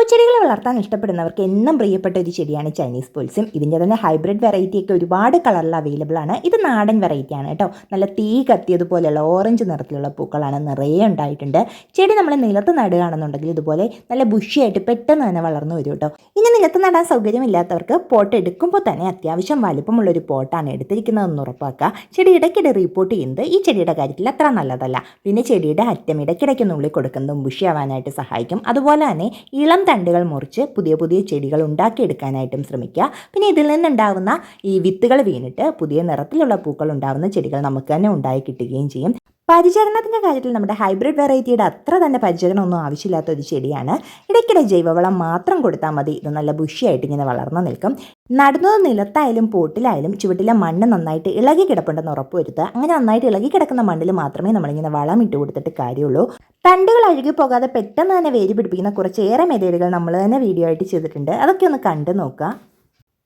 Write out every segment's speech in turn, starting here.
പൂച്ചെടികൾ വളർത്താൻ ഇഷ്ടപ്പെടുന്നവർക്ക് എന്നും പ്രിയപ്പെട്ട ഒരു ചെടിയാണ് ചൈനീസ് പുൽസിം. ഇതിന്റെ തന്നെ ഹൈബ്രിഡ് വെറൈറ്റി ഒക്കെ ഒരുപാട് കളറിൽ അവൈലബിൾ ആണ്. ഇത് നാടൻ വെറൈറ്റി ആണ് കേട്ടോ. നല്ല തീ കത്തിയതുപോലെയുള്ള ഓറഞ്ച് നിറത്തിലുള്ള പൂക്കളാണ് നിറയെ ഉണ്ടായിട്ടുണ്ട്. ചെടി നമ്മൾ നിലത്ത് നടുകയാണെന്നുണ്ടെങ്കിൽ ഇതുപോലെ നല്ല ബുഷിയായിട്ട് പെട്ടെന്ന് തന്നെ വളർന്നു വരും കേട്ടോ. ഇനി നിലത്ത് നടാൻ സൗകര്യമില്ലാത്തവർക്ക് പോട്ട് എടുക്കുമ്പോൾ തന്നെ അത്യാവശ്യം വലുപ്പമുള്ള ഒരു പോട്ടാണ് എടുത്തിരിക്കുന്നതെന്ന് ഉറപ്പാക്കുക. ചെടി ഇടയ്ക്കിടെ റിപ്പോർട്ട് ചെയ്യുന്നത് ഈ ചെടിയുടെ കാര്യത്തിൽ അത്ര നല്ലതല്ല. പിന്നെ ചെടിയുടെ അറ്റം ഇടയ്ക്കിടയ്ക്ക് നുള്ളി കൊടുക്കുന്നതും ബുഷിയാവാനായിട്ട് സഹായിക്കും. അതുപോലെ തന്നെ ഇളം തണ്ടുകൾ മുറിച്ച് പുതിയ പുതിയ ചെടികൾ ഉണ്ടാക്കിയെടുക്കാനായിട്ടും ശ്രമിക്കുക. പിന്നെ ഇതിൽ നിന്നുണ്ടാകുന്ന ഈ വിത്തുകൾ വീണിട്ട് പുതിയ നിറത്തിലുള്ള പൂക്കൾ ഉണ്ടാകുന്ന ചെടികൾ നമുക്ക് തന്നെ ഉണ്ടായി കിട്ടുകയും ചെയ്യും. പരിചരണത്തിന്റെ കാര്യത്തിൽ നമ്മുടെ ഹൈബ്രിഡ് വെറൈറ്റിയുടെ അത്ര തന്നെ പരിചരണമൊന്നും ആവശ്യമില്ലാത്ത ഒരു ചെടിയാണ്. ഇടയ്ക്കിടെ ജൈവവളം മാത്രം കൊടുത്താൽ മതി. ഇത് നല്ല ബുഷിയായിട്ട് ഇങ്ങനെ വളർന്നു നിൽക്കും. നടുന്നത് നിലത്തായാലും പോട്ടിലായാലും ചുവട്ടിലെ മണ്ണ് നന്നായിട്ട് ഇളകി കിടപ്പുണ്ടെന്ന് ഉറപ്പ് വരുത്തുക. അങ്ങനെ നന്നായിട്ട് ഇളകി കിടക്കുന്ന മണ്ണിൽ മാത്രമേ നമ്മളിങ്ങനെ വളം ഇട്ട് കൊടുത്തിട്ട് കാര്യമുള്ളൂ. തണ്ടുകൾ അഴുകി പോകാതെ പെട്ടെന്ന് തന്നെ വേര് പിടിപ്പിക്കുന്ന കുറച്ചേറെ മെതേഡുകൾ നമ്മൾ തന്നെ വീഡിയോ ആയിട്ട് ചെയ്തിട്ടുണ്ട്. അതൊക്കെ ഒന്ന് കണ്ടു നോക്കുക.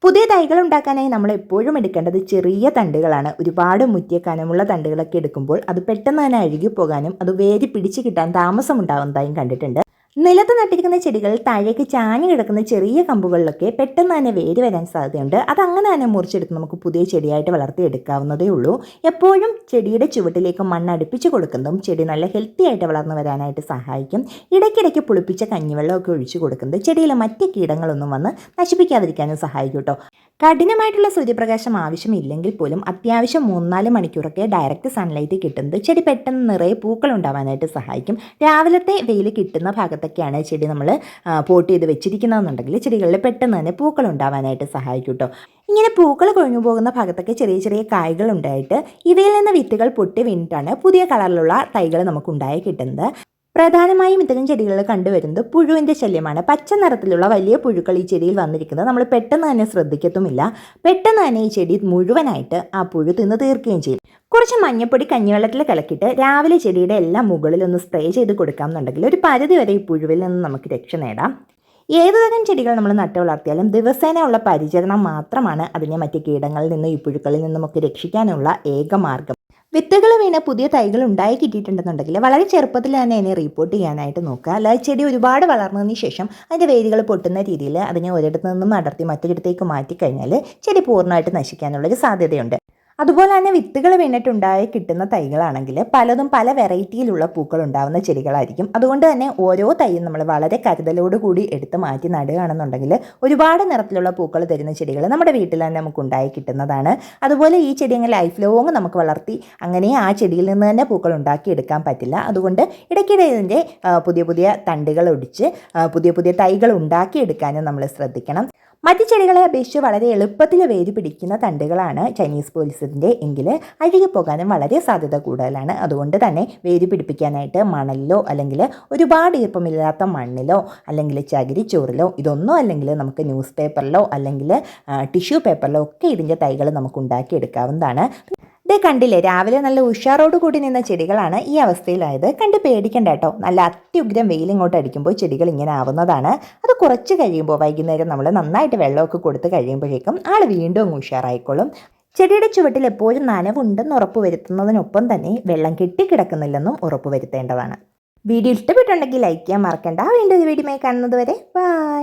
പുതിയ തൈകൾ ഉണ്ടാക്കാനായി നമ്മൾ എപ്പോഴും എടുക്കേണ്ടത് ചെറിയ തണ്ടുകളാണ്. ഒരുപാട് മുറ്റിയ കനമുള്ള തണ്ടുകളൊക്കെ എടുക്കുമ്പോൾ അത് പെട്ടെന്ന് തന്നെ അഴുകി പോകാനും അത് വേരി പിടിച്ച് കിട്ടാൻ താമസമുണ്ടാകുന്നതായും കണ്ടിട്ടുണ്ട്. നിലത്ത് നട്ടിരിക്കുന്ന ചെടികൾ താഴേക്ക് ചാഞ്ഞു കിടക്കുന്ന ചെറിയ കമ്പുകളിലൊക്കെ പെട്ടെന്ന് തന്നെ വേര് വരാൻ സാധ്യതയുണ്ട്. അത് അങ്ങനെ തന്നെ മുറിച്ചെടുത്ത് നമുക്ക് പുതിയ ചെടിയായിട്ട് വളർത്തിയെടുക്കാവുന്നതേ ഉള്ളൂ. എപ്പോഴും ചെടിയുടെ ചുവട്ടിലേക്ക് മണ്ണ് അടുപ്പിച്ച് കൊടുക്കുന്നതും ചെടി നല്ല ഹെൽത്തി ആയിട്ട് വളർന്നു വരാനായിട്ട് സഹായിക്കും. ഇടയ്ക്കിടയ്ക്ക് പുളിപ്പിച്ച കഞ്ഞിവെള്ളമൊക്കെ ഒഴിച്ചു കൊടുക്കുന്നത് ചെടിയിലെ മറ്റ് കീടങ്ങളൊന്നും വന്ന് നശിപ്പിക്കാതിരിക്കാനും സഹായിക്കും കേട്ടോ. കഠിനമായിട്ടുള്ള സൂര്യപ്രകാശം ആവശ്യമില്ലെങ്കിൽ പോലും അത്യാവശ്യം മൂന്നാൽ മണിക്കൂറൊക്കെ ഡയറക്റ്റ് സൺലൈറ്റ് കിട്ടുന്നത് ചെടി പെട്ടെന്ന് നിറയെ പൂക്കൾ ഉണ്ടാവാനായിട്ട് സഹായിക്കും. രാവിലത്തെ വെയിൽ കിട്ടുന്ന ഭാഗത്തൊക്കെയാണ് ചെടി നമ്മൾ പോട്ട് ചെയ്ത് വെച്ചിരിക്കുന്നതെന്നുണ്ടെങ്കിൽ ചെടികളിൽ പെട്ടെന്ന് തന്നെ പൂക്കൾ ഉണ്ടാവാനായിട്ട് സഹായിക്കും കേട്ടോ ഇങ്ങനെ പൂക്കൾ കൊഴിഞ്ഞു പോകുന്ന ഭാഗത്തൊക്കെ ചെറിയ ചെറിയ കായ്കൾ ഉണ്ടായിട്ട് ഇവയിൽ നിന്ന് വിത്തുകൾ പൊട്ടി വീണിട്ടാണ് പുതിയ കളറിലുള്ള തൈകൾ നമുക്ക് ഉണ്ടായി കിട്ടുന്നത്. പ്രധാനമായും ഇത്തരം ചെടികളിൽ കണ്ടുവരുന്നത് പുഴുവിന്റെ ശല്യമാണ്. പച്ച നിറത്തിലുള്ള വലിയ പുഴുക്കൾ ഈ ചെടിയിൽ വന്നിരിക്കുന്നത് നമ്മൾ പെട്ടെന്ന് തന്നെ ശ്രദ്ധിക്കത്തുമില്ല. പെട്ടെന്ന് തന്നെ ഈ ചെടി മുഴുവനായിട്ട് ആ പുഴു തിന്ന് തീർക്കുകയും ചെയ്യും. കുറച്ച് മഞ്ഞപ്പൊടി കഞ്ഞിവെള്ളത്തിൽ കലക്കിയിട്ട് രാവിലെ ചെടിയുടെ എല്ലാം മുകളിൽ ഒന്ന് സ്പ്രേ ചെയ്ത് കൊടുക്കാമെന്നുണ്ടെങ്കിൽ ഒരു പരിധി വരെ ഈ പുഴുവിൽ നിന്ന് നമുക്ക് രക്ഷ നേടാം. ഏതുതരം ചെടികൾ നമ്മൾ നട്ടു വളർത്തിയാലും ദിവസേന ഉള്ള പരിചരണം മാത്രമാണ് അതിനെ മറ്റ് കീടങ്ങളിൽ നിന്നും ഈ പുഴുക്കളിൽ നിന്നും ഒക്കെ രക്ഷിക്കാനുള്ള ഏക മാർഗം. വിത്തുകൾ വീണ പുതിയ തൈകൾ ഉണ്ടായി കിട്ടിയിട്ടുണ്ടെന്നുണ്ടെങ്കിൽ വളരെ ചെറുപ്പത്തിൽ തന്നെ അതിനെ റിപ്പോർട്ട് ചെയ്യാനായിട്ട് നോക്കുക. അല്ലാതെ ചെടി ഒരുപാട് വളർന്നതിന് ശേഷം അതിന്റെ വേരുകൾ പൊട്ടുന്ന രീതിയിൽ അതിനെ ഒരിടത്തു നിന്നും അടർത്തി മറ്റൊരിടത്തേക്ക് മാറ്റിക്കഴിഞ്ഞാൽ ചെടി പൂർണമായിട്ട് നശിക്കാനുള്ളൊരു സാധ്യതയുണ്ട്. അതുപോലെ തന്നെ വിത്തുകൾ വീണിട്ടുണ്ടായി കിട്ടുന്ന തൈകളാണെങ്കിൽ പലതും പല വെറൈറ്റിയിലുള്ള പൂക്കൾ ഉണ്ടാവുന്ന ചെടികളായിരിക്കും. അതുകൊണ്ട് തന്നെ ഓരോ തൈയും നമ്മൾ വളരെ കരുതലോടുകൂടി എടുത്ത് മാറ്റി നടുകയാണെന്നുണ്ടെങ്കിൽ ഒരുപാട് നിറത്തിലുള്ള പൂക്കൾ തരുന്ന ചെടികൾ നമ്മുടെ വീട്ടിൽ തന്നെ നമുക്ക് ഉണ്ടായി കിട്ടുന്നതാണ്. അതുപോലെ ഈ ചെടി അങ്ങനെ ലൈഫ് ലോങ് നമുക്ക് വളർത്തി അങ്ങനെ ആ ചെടിയിൽ നിന്ന് തന്നെ പൂക്കൾ ഉണ്ടാക്കി എടുക്കാൻ പറ്റില്ല. അതുകൊണ്ട് ഇടയ്ക്കിടെ ഇതിന്റെ പുതിയ പുതിയ തണ്ടുകൾ ഒടിച്ച് പുതിയ പുതിയ തൈകൾ ഉണ്ടാക്കിയെടുക്കാനും നമ്മൾ ശ്രദ്ധിക്കണം. മറ്റ് ചെടികളെ അപേക്ഷിച്ച് വളരെ എളുപ്പത്തിൽ വേര് പിടിക്കുന്ന തണ്ടുകളാണ് ചൈനീസ് പോലീസിന്റെ എങ്കിൽ അഴുകി പോകാനും വളരെ സാധ്യത കൂടുതലാണ്. അതുകൊണ്ട് തന്നെ വേര് പിടിപ്പിക്കാനായിട്ട് മണലിലോ അല്ലെങ്കിൽ ഒരുപാട് ഈർപ്പമില്ലാത്ത മണ്ണിലോ അല്ലെങ്കിൽ ചകിരിച്ചോറിലോ ഇതൊന്നും അല്ലെങ്കിൽ നമുക്ക് ന്യൂസ് പേപ്പറിലോ അല്ലെങ്കിൽ ടിഷ്യൂ പേപ്പറിലോ ഒക്കെ ഇതിന്റെ തൈകൾ നമുക്ക് ഉണ്ടാക്കിയെടുക്കാവുന്നതാണ്. ഇതേ കണ്ടില്ലേ രാവിലെ നല്ല ഉഷാറോട് കൂടി നിന്ന ചെടികളാണ് ഈ അവസ്ഥയിലായത്. കണ്ട് പേടിക്കണ്ട കേട്ടോ. നല്ല അത്യുഗ്രം വെയിൽ ഇങ്ങോട്ട് അടിക്കുമ്പോൾ ചെടികൾ ഇങ്ങനെ ആവുന്നതാണ്. അത് കുറച്ച് കഴിയുമ്പോൾ വൈകുന്നേരം നമ്മൾ നന്നായിട്ട് വെള്ളമൊക്കെ കൊടുത്ത് കഴിയുമ്പോഴേക്കും ആൾ വീണ്ടും അങ്ങ് ഉഷാറായിക്കോളും. ചെടിയുടെ ചുവട്ടിൽ എപ്പോഴും നനവുണ്ടെന്ന് ഉറപ്പ് വരുത്തുന്നതിനൊപ്പം തന്നെ വെള്ളം കെട്ടിക്കിടക്കുന്നില്ലെന്നും ഉറപ്പ് വരുത്തേണ്ടതാണ്. വീഡിയോ ഇഷ്ടപ്പെട്ടുണ്ടെങ്കിൽ ലൈക്ക് ചെയ്യാൻ മറക്കണ്ട. വീണ്ടും ഒരു വീഡിയോ കാണുന്നത് വരെ ബൈ